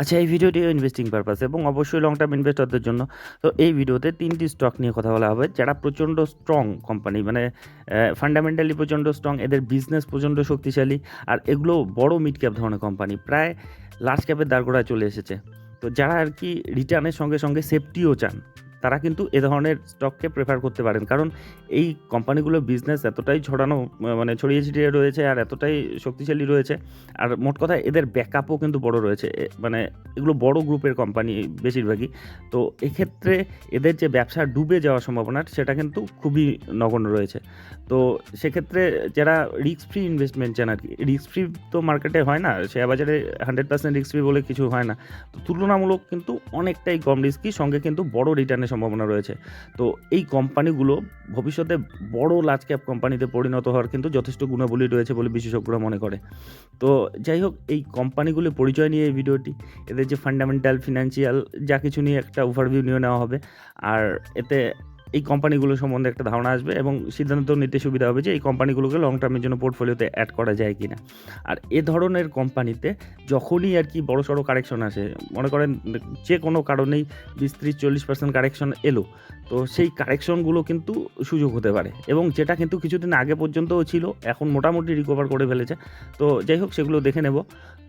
আচ্ছা এই ভিডিওটি ইনভেস্টিং পারপাস এবং অবশ্যই লং টার্ম ইনভেস্টরদের জন্য। তো এই ভিডিওতে তিনটি স্টক নিয়ে কথা বলা হবে, যারা প্রচণ্ড স্ট্রং কোম্পানি মানে ফান্ডামেন্টালি প্রচণ্ড স্ট্রং এদের বিজনেস প্রচণ্ড শক্তিশালী, আর এগুলো বড় মিড ক্যাপ ধরনের কোম্পানি প্রায় লার্জ ক্যাপের দাঁড়গোড়ায় চলে এসেছে। তো যারা আর কি রিটার্নের সঙ্গে সঙ্গে সেফটিও চান তারা কিন্তু এ ধরনের স্টককে প্রেফার করতে পারেন। কারণ এই কোম্পানিগুলোর বিজনেস এতটাই ছড়ানো মানে ছড়িয়ে ছিটিয়ে রয়েছে আর এতটাই শক্তিশালী রয়েছে। আর মোট কথা এদের ব্যাকআপও কিন্তু বড় রয়েছে। মানে এগুলো বড় গ্রুপের কোম্পানি বেশিরভাগই। তো এক্ষেত্রে এদের যে ব্যবসা ডুবে যাওয়ার সম্ভাবনা, সেটা কিন্তু খুবই নগণ্য রয়েছে। তো সেক্ষেত্রে যারা রিস্ক ফ্রি ইনভেস্টমেন্ট চান আর কি রিস্ক ফ্রি তো মার্কেটে হয় না শেয়ার বাজারে হান্ড্রেড পার্সেন্ট রিস্ক ফ্রি বলে কিছু হয় না। তো তুলনামূলক কিন্তু অনেকটাই কম রিস্কি সঙ্গে কিন্তু বড় রিটার্নের সম্ভাবনা রয়েছে। তো এই কোম্পানিগুলো ভবিষ্যতে বড় লার্জ ক্যাপ কোম্পানিতে পরিণত হওয়ার কিন্তু যথেষ্ট গুণাবলী রয়েছে বলে বিশেষজ্ঞরা মনে করে। তো যাই হোক, এই কোম্পানিগুলির পরিচয় নিয়ে এই ভিডিওটি, এদের যে ফান্ডামেন্টাল ফিনান্সিয়াল যা কিছু নিয়ে একটা ওভারভিউ নিয়ে নেওয়া হবে। আর এতে এই কোম্পানিগুলো সম্বন্ধে একটা ধারণা আসবে এবং সিদ্ধান্ত নিতে সুবিধা হবে যে এই কোম্পানিগুলোকে লং টার্মের জন্য পোর্টফোলিওতে অ্যাড করা যায় কি না আর এ ধরনের কোম্পানিতে যখনই আর কি বড় সড়ো কারেকশন আসে, মনে করেন যে কোনো কারণেই বিশ ত্রিশ চল্লিশ পার্সেন্ট কারেকশন এলো, তো সেই কারেকশনগুলো কিন্তু সুযোগ হতে পারে এবং যেটা কিন্তু কিছুদিন আগে পর্যন্তও ছিল, এখন মোটামুটি রিকভার করে ফেলেছে। তো যাই হোক, সেগুলো দেখে নেব।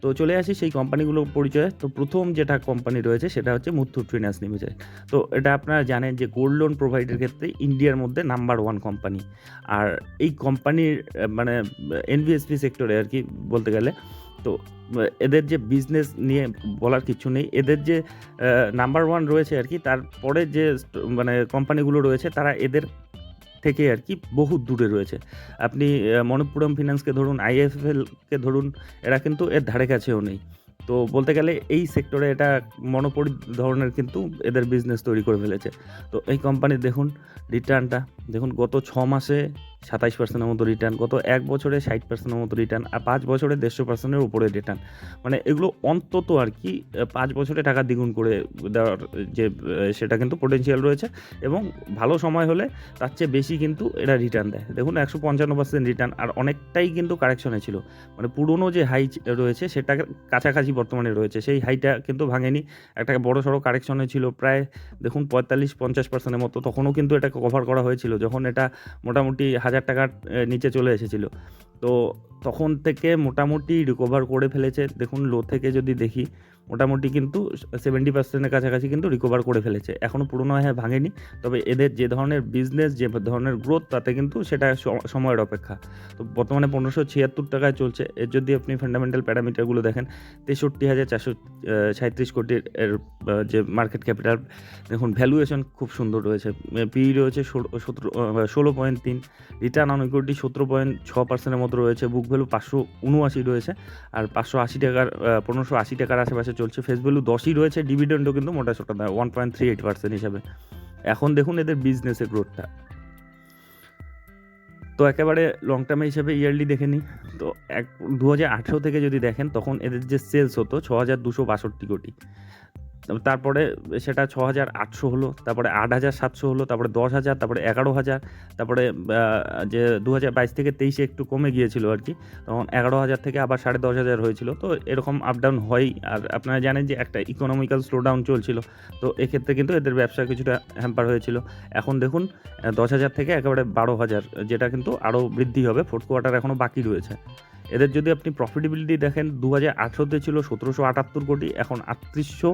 তো চলে আসি সেই কোম্পানিগুলোর পরিচয়ে। তো প্রথম যেটা কোম্পানি রয়েছে, সেটা হচ্ছে মুথুট ফিনান্স লিমিটেড। তো এটা আপনারা জানেন যে গোল্ড লোন প্রোভাইডের ক্ষেত্রে ইন্ডিয়ার মধ্যে নাম্বার ওয়ান কোম্পানি। আর এই কোম্পানির মানে এনবিএসপি সেক্টরে আর কি বলতে গেলে তো এদের যে বিজনেস নিয়ে বলার কিছু নেই। এদের যে নাম্বার ওয়ান রয়েছে আর কি তারপরে যে মানে কোম্পানিগুলো রয়েছে তারা এদের থেকে আর কি বহু দূরে রয়েছে। আপনি আহ, ফিনান্সকে ধরুন আইএফএলকে ধরুন এরা কিন্তু এর ধারে কাছেও নেই। তো বলতে গেলে এই সেক্টরে এটা মনোপরি ধরনের কিন্তু এদের বিজনেস তৈরি করে ফেলেছে। তো এই কোম্পানির দেখুন রিটার্নটা দেখুন গত ছ মাসে সাতাইশ পার্সেন্টের মতো রিটার্ন গত এক বছরে ষাট পার্সেন্টের মতো রিটার্ন আর পাঁচ বছরে দেড়শো পার্সেন্টের উপরে রিটার্ন মানে এগুলো অন্তত আর কি, পাঁচ বছরে টাকা দ্বিগুণ করে দেওয়ার যে, সেটা কিন্তু পোটেনশিয়াল রয়েছে এবং ভালো সময় হলে তার চেয়ে বেশি কিন্তু এরা রিটার্ন দেয়। দেখুন একশো পঞ্চান্ন পার্সেন্ট রিটার্ন আর অনেকটাই কিন্তু কারেকশনে ছিল। মানে পুরনো যে হাই রয়েছে সেটা কাছাকাছি বর্তমানে রয়েছে। সেই হাইটা কিন্তু ভাঙেনি। একটা বড় সড়ো কারেকশনে ছিল প্রায়, দেখুন, পঁয়তাল্লিশ, পঞ্চাশ পার্সেন্টের মতো। তখনও কিন্তু এটাকে কভার করা হয়েছিল, যখন এটা মোটামুটি হাজার টাকার নিচে চলে এসেছিল। তো তখন থেকে মোটামুটি রিকভার করে ফেলেছে। দেখুন লো থেকে যদি দেখি, মোটামুটি কিন্তু সেভেন্টি পার্সেন্টের কাছাকাছি কিন্তু রিকভার করে ফেলেছে। এখনও পুরোনো হ্যাঁ ভাঙেনি। তবে এদের যে ধরনের বিজনেস যে ধরনের গ্রোথ তাতে কিন্তু সেটা সময়ের অপেক্ষা। তো বর্তমানে পনেরোশো ছিয়াত্তর টাকায় চলছে। এর যদি আপনি ফান্ডামেন্টাল প্যারামিটারগুলো দেখেন, তেষট্টি হাজার চারশো সাঁত্রিশ কোটির এর যে মার্কেট ক্যাপিটাল দেখুন ভ্যালুয়েশন খুব সুন্দর রয়েছে। পি রয়েছে ষোলো, সতেরো ষোলো পয়েন্ট তিন রিটার্ন অন ইকুইটি সতেরো পয়েন্ট ছ পার্সেন্টের মতো রয়েছে। বুক ভ্যালু পাঁচশো উনআশি রয়েছে আর পাঁচশো আশি টাকার পনেরোশো আশি টাকার আশেপাশে চলছে। ফেস ভ্যালু দশই রয়েছে ডিভিডেন্ডও কিন্তু মোটা সোটা দেয় one point three eight percent হিসাবে। এখন দেখুন এদের বিজনেসের গ্রোথটা তো একেবারে লং টার্মে হিসেবে ইয়ারলি দেখে নিই। তো এক দু হাজার আঠেরো থেকে যদি দেখেন, তখন এদের যে সেলস হতো ছ হাজার দুশো বাষট্টি কোটি। তারপরে সেটা ছ হাজার আটশো হলো, তারপরে আট হাজার সাতশো হলো, তারপরে দশ হাজার তারপরে এগারো হাজার তারপরে যে দু হাজার বাইশ থেকে তেইশে একটু কমে গিয়েছিল আর কি, তখন এগারো হাজার থেকে আবার সাড়ে দশ হাজার হয়েছিল। তো এরকম আপ ডাউন হয়ই। আর আপনারা জানেন যে একটা ইকোনমিক্যাল স্লোডাউন চলছিল, তো এক্ষেত্রে কিন্তু এদের ব্যবসা কিছুটা হ্যাম্পার হয়েছিল। এখন দেখুন দশ হাজার থেকে একেবারে বারো হাজার যেটা কিন্তু আরও বৃদ্ধি হবে ফোর্থ কোয়ার্টার এখনও বাকি রয়েছে। এদের যদি আপনি প্রফিটেবিলিটি দেখেন দু হাজার আঠেরোতে ছিল সতেরোশো আটাত্তর কোটি, এখন আটত্রিশশো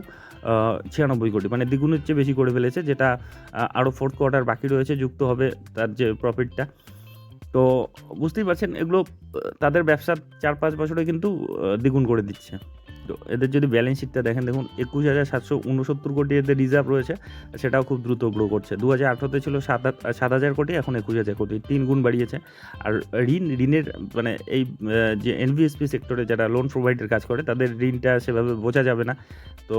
ছিয়ানব্বই কোটি মানে দ্বিগুণের চেয়ে বেশি করে ফেলেছে, যেটা আরও ফোর্থ কোয়ার্টার বাকি রয়েছে, যুক্ত হবে তার যে প্রফিটটা তো বুঝতেই পারছেন, এগুলো তাদের ব্যবসার চার পাঁচ বছরে কিন্তু দ্বিগুণ করে দিচ্ছে। এদের যদি ব্যালেন্স শিটটা দেখেন, দেখুন, একুশ হাজার সাতশো উনসত্তর কোটি এদের রিজার্ভ রয়েছে, সেটাও খুব দ্রুত গ্রো করছে। দু হাজার আঠেরোতে ছিল সাত সাত হাজার কোটি, এখন একুশ হাজার কোটি, তিন গুণ বাড়িয়েছে। আর ঋণ, ঋণের মানে এই যে এনভিএসপি সেক্টরে যারা লোন প্রোভাইডের কাজ করে, তাদের ঋণটা সেভাবে বোঝা যাবে না। তো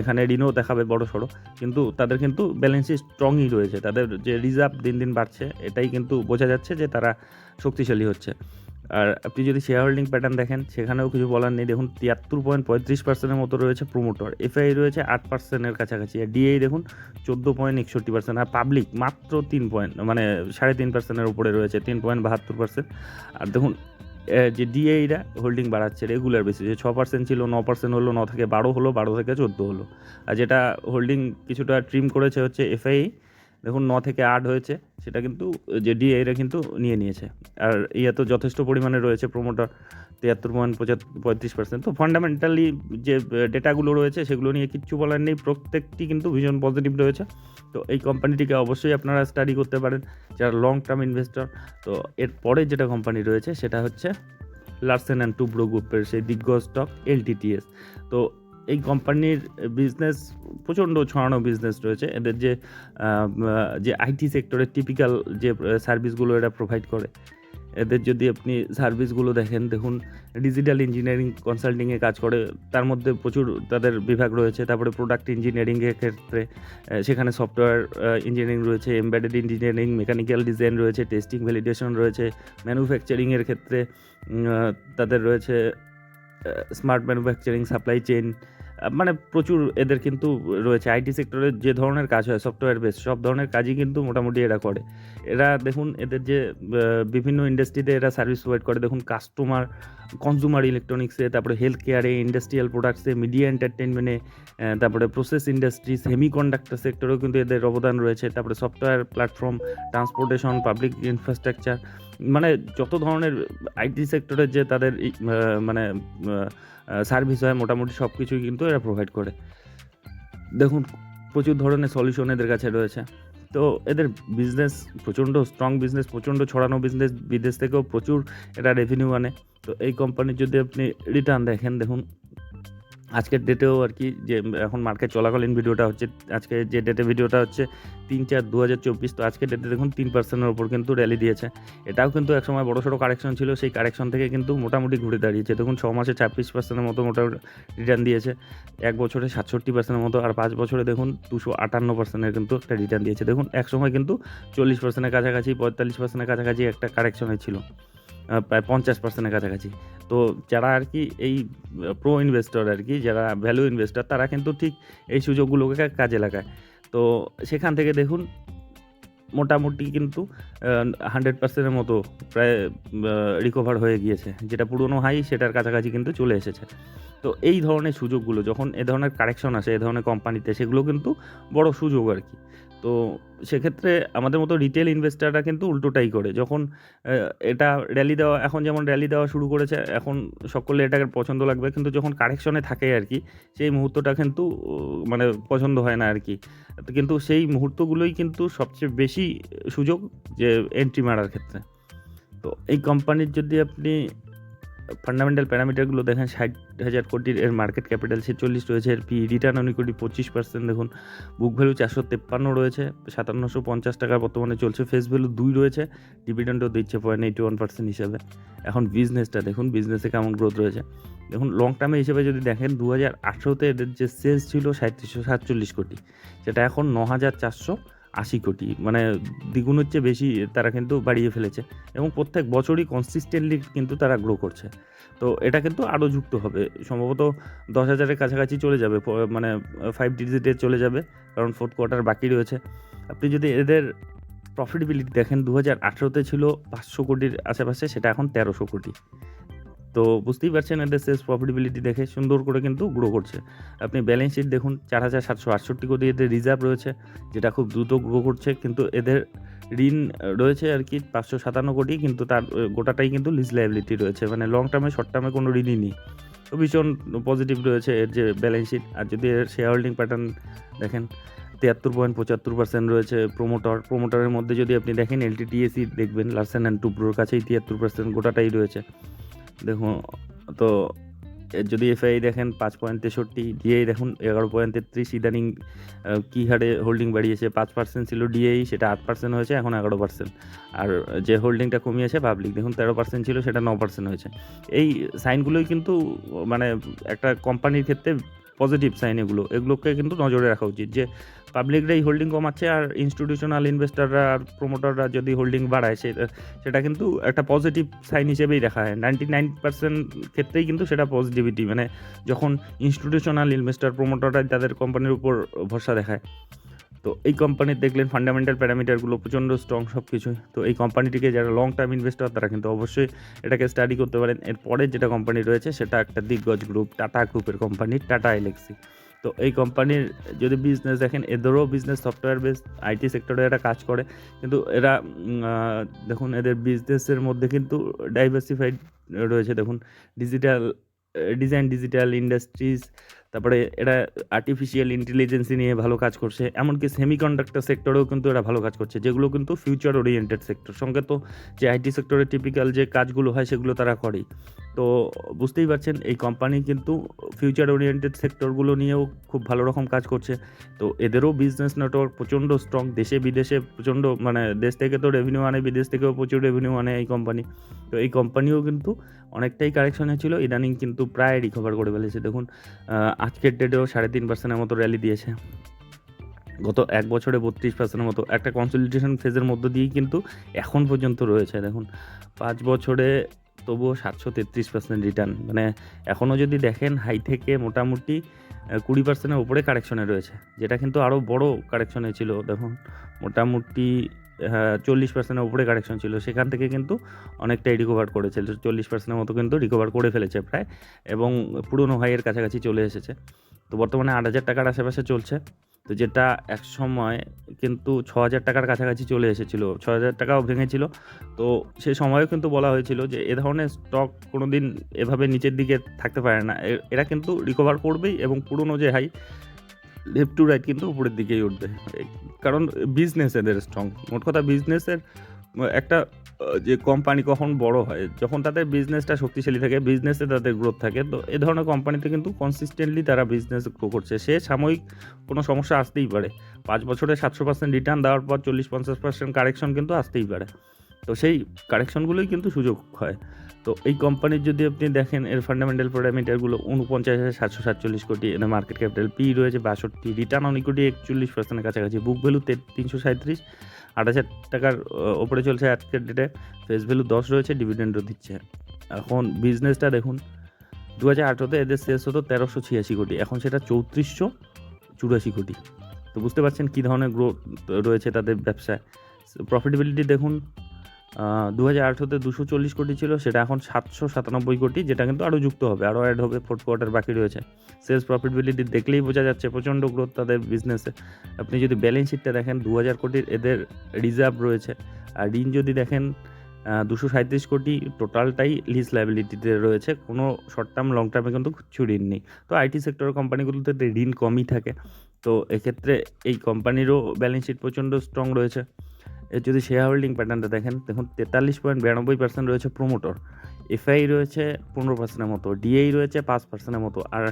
এখানে ঋণও দেখাবে বড় সড়ো। কিন্তু তাদের কিন্তু ব্যালেন্স শিট স্ট্রংই রয়েছে। তাদের যে রিজার্ভ দিন দিন বাড়ছে, এটাই কিন্তু বোঝা যাচ্ছে যে তারা শক্তিশালী হচ্ছে। আর আপনি যদি শেয়ার হোল্ডিং প্যাটার্ন দেখেন, সেখানেও কিছু বলার নেই। দেখুন, তিয়াত্তর পয়েন্ট পঁয়ত্রিশ পার্সেন্টের মতো রয়েছে প্রোমোটর এফআই রয়েছে আট পার্সেন্টের কাছাকাছি। আর ডিআই দেখুন, চোদ্দ পয়েন্ট একষট্টি পার্সেন্ট আর পাবলিক মাত্র তিন পয়েন্ট মানে সাড়ে তিন পার্সেন্টের উপরে রয়েছে, তিন পয়েন্ট বাহাত্তর পার্সেন্ট আর দেখুন যে ডিএইরা হোল্ডিং বাড়াচ্ছে রেগুলার বেসিসে ছ পার্সেন্ট ছিল, ন পার্সেন্ট হলো, ন থেকে বারো হলো, বারো থেকে চোদ্দ হলো। আর যেটা হোল্ডিং কিছুটা ট্রিম করেছে হচ্ছে এফআই দেখুন, ন থেকে আট হয়েছে। সেটা কিন্তু, যে ডিএইরা কিন্তু নিয়ে নিয়েছে। আর ইয়ে তো যথেষ্ট পরিমাণে রয়েছে প্রোমোটার তিয়াত্তর পয়েন্ট পঁচাত্তর, পঁয়ত্রিশ পার্সেন্ট তো ফান্ডামেন্টালি যে ডেটাগুলো রয়েছে, সেগুলো নিয়ে কিচ্ছু বলার নেই। প্রত্যেকটি কিন্তু ভীষণ পজিটিভ রয়েছে। তো এই কোম্পানিটিকে অবশ্যই আপনারা স্টাডি করতে পারেন। যারা লং টার্ম ইনভেস্টর তো এর পরে যেটা কোম্পানি রয়েছে, সেটা হচ্ছে লার্সেন অ্যান্ড টুব্রো গ্রুপের সেই দিগ্গজ স্টক এলটিটিএস তো এই কোম্পানির বিজনেস প্রচণ্ড ছড়ানো বিজনেস রয়েছে। এদের যে যে আইটি সেক্টরের টিপিক্যাল যে সার্ভিসগুলো এরা প্রোভাইড করে, এদের যদি আপনি সার্ভিসগুলো দেখেন, দেখুন ডিজিটাল ইঞ্জিনিয়ারিং কনসাল্টিংয়ে কাজ করে, তার মধ্যে প্রচুর তাদের বিভাগ রয়েছে। তারপরে প্রোডাক্ট ইঞ্জিনিয়ারিংয়ের ক্ষেত্রে সেখানে সফটওয়্যার ইঞ্জিনিয়ারিং রয়েছে এমবেডেড ইঞ্জিনিয়ারিং মেকানিক্যাল ডিজাইন রয়েছে টেস্টিং ভ্যালিডেশন রয়েছে ম্যানুফ্যাকচারিংয়ের ক্ষেত্রে তাদের রয়েছে স্মার্ট ম্যানুফ্যাকচারিং সাপ্লাই চেইন মানে প্রচুর এদের কিন্তু রয়েছে। আইটি সেক্টরের যে ধরনের কাজ হয় সফটওয়্যার বেস সব ধরনের কাজই কিন্তু মোটামুটি এরা করে। এরা দেখুন, এদের যে বিভিন্ন ইন্ডাস্ট্রিতে এরা সার্ভিস প্রোভাইড করে। দেখুন কাস্টমার কনজিউমার ইলেকট্রনিক্সে তারপরে হেলথ কেয়ারে ইন্ডাস্ট্রিয়াল প্রোডাক্টসে মিডিয়া এন্টারটেনমেন্টে তারপরে প্রসেস ইন্ডাস্ট্রি সেমি কন্ডাক্টর সেক্টরেও কিন্তু এদের অবদান রয়েছে। তারপরে software platform transportation public infrastructure মানে যত ধরনের আইটি সেক্টরের যে তাদের মানে সার্ভিস হয়, মোটামুটি সব কিছুই কিন্তু এরা প্রোভাইড করে। দেখুন, প্রচুর ধরনের সলিউশন এদের কাছে রয়েছে। তো এদের বিজনেস প্রচণ্ড স্ট্রং বিজনেস প্রচণ্ড ছড়ানো বিজনেস বিদেশ থেকেও প্রচুর এটা রেভিনিউ আনে। তো এই কোম্পানির যদি আপনি রিটার্ন দেখেন, দেখুন আজকের ডেটেও আর কি যে, এখন মার্কেট চলাকালীন ভিডিওটা হচ্ছে, আজকে যে ডেটে ভিডিওটা হচ্ছে তিন চার দু হাজার চব্বিশ, তো আজকের ডেটে দেখুন তিন পার্সেন্টের ওপর কিন্তু র্যালি দিয়েছে। এটাও কিন্তু একসময় বড় সড়ো কারেকশন ছিল, সেই কারেকশন থেকে কিন্তু মোটামুটি ঘুরে দাঁড়িয়েছে। দেখুন ছ মাসে ছাব্বিশ পার্সেন্টের মতো মোটামুটি রিটার্ন দিয়েছে, এক বছরে সাতষট্টি পার্সেন্টের মতো, আর পাঁচ বছরে দেখুন দুশো আটান্ন পার্সেন্টের কিন্তু একটা রিটার্ন দিয়েছে। দেখুন এক সময় কিন্তু চল্লিশ পার্সেন্টের কাছাকাছি, পঁয়তাল্লিশ পার্সেন্টের কাছাকাছি একটা কারেকশন হয়েছিল। প্রায় পঞ্চাশ পার্সেন্টের কাছাকাছি। তো যারা আর কি এই প্রো ইনভেস্টর আর কি, যারা ভ্যালু ইনভেস্টর তারা কিন্তু ঠিক এই সুযোগগুলোকে কাজে লাগায়। তো সেখান থেকে দেখুন, মোটামুটি কিন্তু হান্ড্রেড পার্সেন্টের মতো প্রায় রিকভার হয়ে গিয়েছে। যেটা পুরনো হাই সেটার কাছাকাছি কিন্তু চলে এসেছে। তো এই ধরনের সুযোগগুলো, যখন এ ধরনের কারেকশন আসে, এ ধরনের কোম্পানিতে সেগুলো কিন্তু বড় সুযোগ আর কি। তো সেক্ষেত্রে আমাদের মতো রিটেল ইনভেস্টাররা কিন্তু উল্টোটাই করে। যখন এটা র্যালি দেওয়া, এখন যেমন র্যালি দেওয়া শুরু করেছে, এখন সকলে এটাকে পছন্দ লাগবে। কিন্তু যখন কারেকশনে থাকে আর কি, সেই মুহূর্তটা কিন্তু মানে পছন্দ হয় না আর কি। কিন্তু সেই মুহূর্তগুলোই কিন্তু সবচেয়ে বেশি সুযোগ যে এন্ট্রি মারার ক্ষেত্রে। তো এই কোম্পানির যদি আপনি ফান্ডামেন্টাল প্যারামিটারগুলো দেখেন ষাট হাজার কোটির এর মার্কেট ক্যাপিটাল ছেচল্লিশ রয়েছে, এর পি রিটার্ন অন ইকুইটি পঁচিশ পার্সেন্ট দেখুন বুক ভ্যালু চারশো তেপ্পান্ন রয়েছে, সাতান্নশো পঞ্চাশ টাকা বর্তমানে চলছে ফেস ভ্যালু দুই রয়েছে ডিভিডেন্ডও দিচ্ছে পয়েন্ট এইটি ওয়ান পার্সেন্ট হিসাবে। এখন বিজনেসটা দেখুন বিজনেসে কেমন গ্রোথ রয়েছে। দেখুন লং টার্মে হিসেবে যদি দেখেন দু হাজার আঠেরোতে এদের যে সেলস ছিল সাঁত্রিশশো সাতচল্লিশ কোটি, সেটা এখন ন হাজার চারশো আশি কোটি। মানে দ্বিগুণের চেয়ে বেশি তারা কিন্তু বাড়িয়ে ফেলেছে এবং প্রত্যেক বছরই কনসিস্টেন্টলি কিন্তু তারা গ্রো করছে। তো এটা কিন্তু আরও যুক্ত হবে। সম্ভবত দশ হাজারের কাছাকাছি চলে যাবে মানে ফাইভ ডিজিটে চলে যাবে, কারণ ফোর্থ কোয়ার্টার বাকি রয়েছে। আপনি যদি এদের প্রফিটেবিলিটি দেখেন দু হাজার আঠেরোতে ছিল পাঁচশো কোটির আশেপাশে, সেটা এখন তেরোশো কোটি। তো বুঝতেই পারছেন এদের সেলস প্রফিটেবিলিটি দেখে সুন্দর করে কিন্তু গ্রো করছে। আপনি ব্যালেন্স শিট দেখুন, চার হাজার সাতশো আটষট্টি কোটি এদের রিজার্ভ রয়েছে, যেটা খুব দ্রুত গ্রো করছে, কিন্তু এদের ঋণ রয়েছে আর কি পাঁচশো সাতান্ন কোটি, কিন্তু তার গোটাটাই কিন্তু লিজ লাইবিলিটি রয়েছে। মানে লং টার্মে শর্ট টার্মে কোনো ঋণই নেই। তো ভীষণ পজিটিভ রয়েছে এর যে ব্যালেন্স শিট আর যদি এর শেয়ার হোল্ডিং প্যাটার্ন দেখেন, তিয়াত্তর পয়েন্ট পঁচাত্তর পার্সেন্ট রয়েছে প্রোমোটার প্রোমোটারের মধ্যে যদি আপনি দেখেন এলটিটিএসি দেখবেন লার্সেন অ্যান্ড টুব্রোর কাছেই তিয়াত্তর পার্সেন্ট গোটাটাই রয়েছে। দেখুন, তো যদি এফআই দেখেন পাঁচ পয়েন্ট তেষট্টি ডিআই দেখুন এগারো পয়েন্ট তেত্রিশ, ইদানিং কী হারে হোল্ডিং বাড়িয়েছে, পাঁচ পার্সেন্ট ছিল ডিএই সেটা আট পার্সেন্ট হয়েছে, এখন এগারো পার্সেন্ট আর যে হোল্ডিংটা কমিয়েছে পাবলিক দেখুন তেরো পার্সেন্ট ছিল, সেটা ন পার্সেন্ট হয়েছে। এই সাইনগুলোই কিন্তু মানে একটা কোম্পানির ক্ষেত্রে পজিটিভ সাইন এগুলো, এগুলোকে কিন্তু নজরে রাখা উচিত যে পাবলিকরাই হোল্ডিং কমাচ্ছে আর ইনস্টিটিউশনাল ইনভেস্টাররা আর প্রোমোটাররা যদি হোল্ডিং বাড়ায় সেটা সেটা কিন্তু একটা পজিটিভ সাইন হিসেবেই দেখা হয়। নাইনটি নাইন পার্সেন্ট ক্ষেত্রেই কিন্তু সেটা পজিটিভিটি মানে যখন ইনস্টিটিউশনাল ইনভেস্টার প্রোমোটাররা তাদের কোম্পানির উপর ভরসা দেখায়। তো এই কোম্পানির দেখলেন ফান্ডামেন্টাল প্যারামিটারগুলো প্রচণ্ড স্ট্রং সব কিছুই তো এই কোম্পানিটিকে যারা লং টার্ম ইনভেস্টর তারা কিন্তু অবশ্যই এটাকে স্টাডি করতে পারেন। এরপরে যেটা কোম্পানি রয়েছে, সেটা একটা দিগ্গজ গ্রুপ টাটা গ্রুপের কোম্পানি টাটা এলেক্সি তো এই কোম্পানির যদি বিজনেস দেখেন, এদেরও বিজনেস সফটওয়্যার বেস আইটি সেক্টরে এরা কাজ করে। কিন্তু এরা দেখুন, এদের বিজনেসের মধ্যে কিন্তু ডাইভার্সিফাইড রয়েছে। দেখুন ডিজিটাল ডিজাইন ডিজিটাল ইন্ডাস্ট্রিজ তারপরে এরা আর্টিফিশিয়াল ইন্টেলিজেন্সি নিয়ে ভালো কাজ করছে, এমনকি সেমিকন্ডাক্টর সেক্টরেও কিন্তু এরা ভালো কাজ করছে, যেগুলো কিন্তু ফিউচার ওরিয়েন্টেড সেক্টর সঙ্গে তো যে আইটি সেক্টরের টিপিক্যাল যে কাজগুলো হয় সেগুলো তারা করেই। তো বুঝতেই পারছেন, এই কোম্পানি কিন্তু ফিউচার ওরিয়েন্টেড সেক্টরগুলো নিয়েও খুব ভালো রকম কাজ করছে। তো এদেরও বিজনেস নেটওয়ার্ক প্রচণ্ড স্ট্রং দেশে বিদেশে প্রচণ্ড মানে দেশ থেকে তো রেভিনিউ আনে, বিদেশ থেকেও প্রচুর রেভিনিউ আনে এই কোম্পানি তো এই কোম্পানিও কিন্তু অনেকটাই কারেকশনে ছিল ইদানিং কিন্তু প্রায় রিকভার করে ফেলেছে। দেখুন আজকের ডেটেও সাড়ে তিন পার্সেন্টের মতো র্যালি দিয়েছে। গত এক বছরে বত্রিশ পার্সেন্টের মতো। একটা কনসলিডেশন ফেজের মধ্য দিয়েই কিন্তু এখন পর্যন্ত রয়েছে, দেখুন। পাঁচ বছরে তবুও সাতশো তেত্রিশ পার্সেন্ট রিটার্ন মানে এখনও যদি দেখেন হাই থেকে মোটামুটি কুড়ি পার্সেন্টের উপরে কারেকশনে রয়েছে। যেটা কিন্তু আরও বড় কারেকশনে ছিল, দেখুন। মোটামুটি চল্লিশ পার্সেন্টের উপরে কারেকশন ছিল। সেখান থেকে কিন্তু অনেকটাই রিকভার করেছে। চল্লিশ পার্সেন্টের মতো কিন্তু রিকভার করে ফেলেছে প্রায় এবং পুরনো হাইয়ের কাছাকাছি চলে এসেছে। তো বর্তমানে আট হাজার টাকার আশেপাশে চলছে। তো যেটা এক সময় কিন্তু ছ হাজার টাকার কাছাকাছি চলে এসেছিল। ছ হাজার টাকাও ভেঙেছিল। তো সে সময়ও কিন্তু বলা হয়েছিল যে, এ ধরনের স্টক কোনো দিন এভাবে নিচের দিকে থাকতে পারে না। এরা কিন্তু রিকভার করবেই এবং পুরনো যে হাই লেফট টু রাইট কিন্তু উপরের দিকেই উঠবে। কারণ বিজনেস এদের স্ট্রং মোট কথা বিজনেসের একটা যে কোম্পানি কখন বড় হয়, যখন তাদের বিজনেসটা শক্তিশালী থাকে বিজনেসে তাদের গ্রোথ থাকে, তো এ ধরনের কোম্পানিতে কিন্তু কনসিস্টেন্টলি তারা বিজনেস গ্রো করছে। সে সাময়িক কোনো সমস্যা আসতেই পারে। পাঁচ বছরে সাতশো পার্সেন্ট রিটার্ন দেওয়ার পর চল্লিশ পঞ্চাশ পার্সেন্ট কারেকশন কিন্তু আসতেই পারে। তো সেই কারেকশনগুলোই কিন্তু সুযোগ হয়। তো এই কোম্পানির যদি আপনি দেখেন, এর ফান্ডামেন্টাল প্যারামিটারগুলো উনপঞ্চাশ হাজার সাতশো সাতচল্লিশ কোটি, এদের মার্কেট ক্যাপিটাল পি রয়েছে বাষট্টি রিটার্ন অন ইকুইটি একচল্লিশ পার্সেন্টের কাছাকাছি বুক ভ্যালু তিনশো সাঁত্রিশ আট হাজার টাকার ওপরে চলছে আজকের ডেটে ফেস ভ্যালু দশ রয়েছে ডিভিডেন্ডও দিচ্ছে। এখন বিজনেসটা দেখুন দু হাজার আঠেরোতে এদের শেষ হতো তেরোশো ছিয়াশি কোটি, এখন সেটা চৌত্রিশশো চুরাশি কোটি। তো বুঝতে পারছেন কী ধরনের গ্রোথ রয়েছে তাদের ব্যবসায়। প্রফিটেবিলিটি দেখুন দু হাজার আঠেরোতে দুশো চল্লিশ কোটি ছিল, সেটা এখন সাতশো সাতানব্বই কোটি, যেটা কিন্তু আরও যুক্ত হবে, আরও অ্যাড হবে ফোর্থ কোয়ার্টার বাকি রয়েছে। সেলস প্রফিটেবিলিটি দেখলেই বোঝা যাচ্ছে প্রচণ্ড গ্রোথ তাদের বিজনেসে আপনি যদি ব্যালেন্স শিটটা দেখেন দু হাজার কোটির এদের রিজার্ভ রয়েছে, আর ঋণ যদি দেখেন দুশো সাঁত্রিশ কোটি টোটালটাই লিজ লাইবিলিটিতে রয়েছে, কোনো শর্ট টার্ম লং টার্মে কিন্তু কিছু ঋণ নেই। তো আইটি সেক্টরের কোম্পানিগুলোতে ঋণ কমই থাকে। তো এক্ষেত্রে এই কোম্পানিরও ব্যালেন্স শিট প্রচণ্ড স্ট্রং রয়েছে। এর যদি শেয়ার হোল্ডিং প্যাটার্নটা দেখেন, দেখুন তেতাল্লিশ পয়েন্ট বিরানব্বই পার্সেন্ট রয়েছে প্রোমোটর এফআই রয়েছে পনেরো পার্সেন্টের মতো ডিএই রয়েছে পাঁচ পার্সেন্টের মতো, আর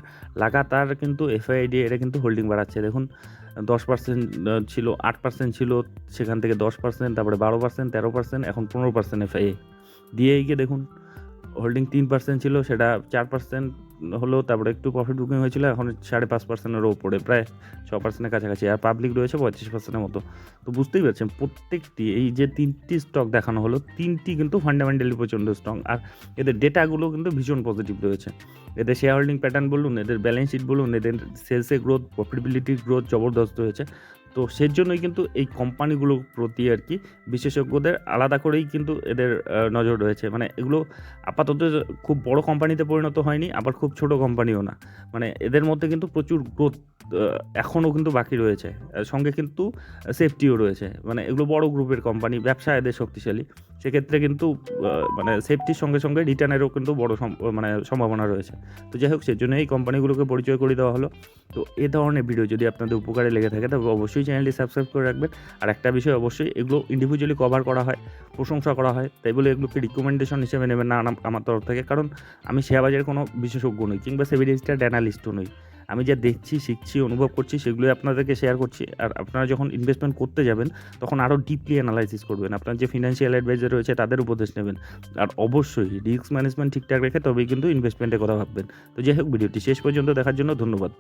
লাগাতার কিন্তু এফআইডি এটা কিন্তু হোল্ডিং বাড়াচ্ছে। দেখুন, দশ পার্সেন্ট ছিল, আট পার্সেন্ট ছিল, সেখান থেকে দশ পার্সেন্ট তারপরে বারো পার্সেন্ট তেরো পার্সেন্ট এখন পনেরো পার্সেন্ট এফআই ডিএইকে দেখুন হোল্ডিং তিন পার্সেন্ট ছিল, সেটা চার পার্সেন্ট হলো তারপরে একটু প্রফিট বুকিং হয়েছিল, এখন সাড়ে পাঁচ পার্সেন্টের ওপরে প্রায় ছ পার্সেন্টের কাছাকাছি, আর পাবলিক রয়েছে পঁয়ত্রিশ পার্সেন্টের মতো। তো বুঝতেই পারছেন, প্রত্যেকটি, এই যে তিনটি স্টক দেখানো হলো, তিনটি কিন্তু ফান্ডামেন্টালি প্রচণ্ড স্ট্রং আর এদের ডেটাগুলো কিন্তু ভীষণ পজিটিভ রয়েছে। এদের শেয়ার হোল্ডিং প্যাটার্ন বলুন, এদের ব্যালেন্স শিট বলুন, এদের সেলসে গ্রোথ প্রফিটেবিলিটির গ্রোথ জবরদস্ত হয়েছে। তো সেজন্যই কিন্তু এই কোম্পানিগুলোর প্রতি আর কি বিশেষজ্ঞদের আলাদা করেই কিন্তু এদের নজর রয়েছে। মানে এগুলো আপাতত খুব বড় কোম্পানিতে পরিণত হয়নি, আবার খুব ছোট কোম্পানিও না। মানে এদের মধ্যে কিন্তু প্রচুর গ্রোথ এখনও কিন্তু বাকি রয়েছে। সঙ্গে কিন্তু সেফটিও রয়েছে। মানে এগুলো বড় গ্রুপের কোম্পানি, ব্যবসা এদের শক্তিশালী। সেক্ষেত্রে কিন্তু মানে সেফটির সঙ্গে সঙ্গে রিটার্নেরও কিন্তু বড় মানে সম্ভাবনা রয়েছে। তো যাই হোক সেজন্য এই কোম্পানিগুলোকে পরিচয় করে দেওয়া হলো। তো এ ধরনের ভিডিও যদি আপনাদের উপকারে লেগে থাকে, তবে অবশ্যই চ্যানেলটি সাবস্ক্রাইব করে রাখবেন। আর একটা বিষয় অবশ্যই, এগুলো ইন্ডিভিজুয়ালি কভার করা হয়, প্রশংসা করা হয়। তাই বলে এগুলোকে রিকমেন্ডেশন হিসেবে নেবেন না আমার তরফ থেকে। কারণ আমি শেয়ার বাজারের কোনো বিশেষজ্ঞ নই, কিংবা সেভি অ্যানালিস্টও নই। আমি যা দেখছি, শিখছি, অনুভব করছি, সেগুলোই আপনাদেরকে শেয়ার করছি। আর আপনারা যখন ইনভেস্টমেন্ট করতে যাবেন, তখন আরও ডিপলি অ্যানালাইসিস করবেন। আপনার যে ফিনান্সিয়াল অ্যাডভাইজার রয়েছে, তাদের উপদেশ নেবেন। আর অবশ্যই রিস্ক ম্যানেজমেন্ট ঠিকঠাক রেখে তবেই কিন্তু ইনভেস্টমেন্টের কথা ভাববেন। তো যাই হোক, ভিডিওটি শেষ পর্যন্ত দেখার জন্য ধন্যবাদ।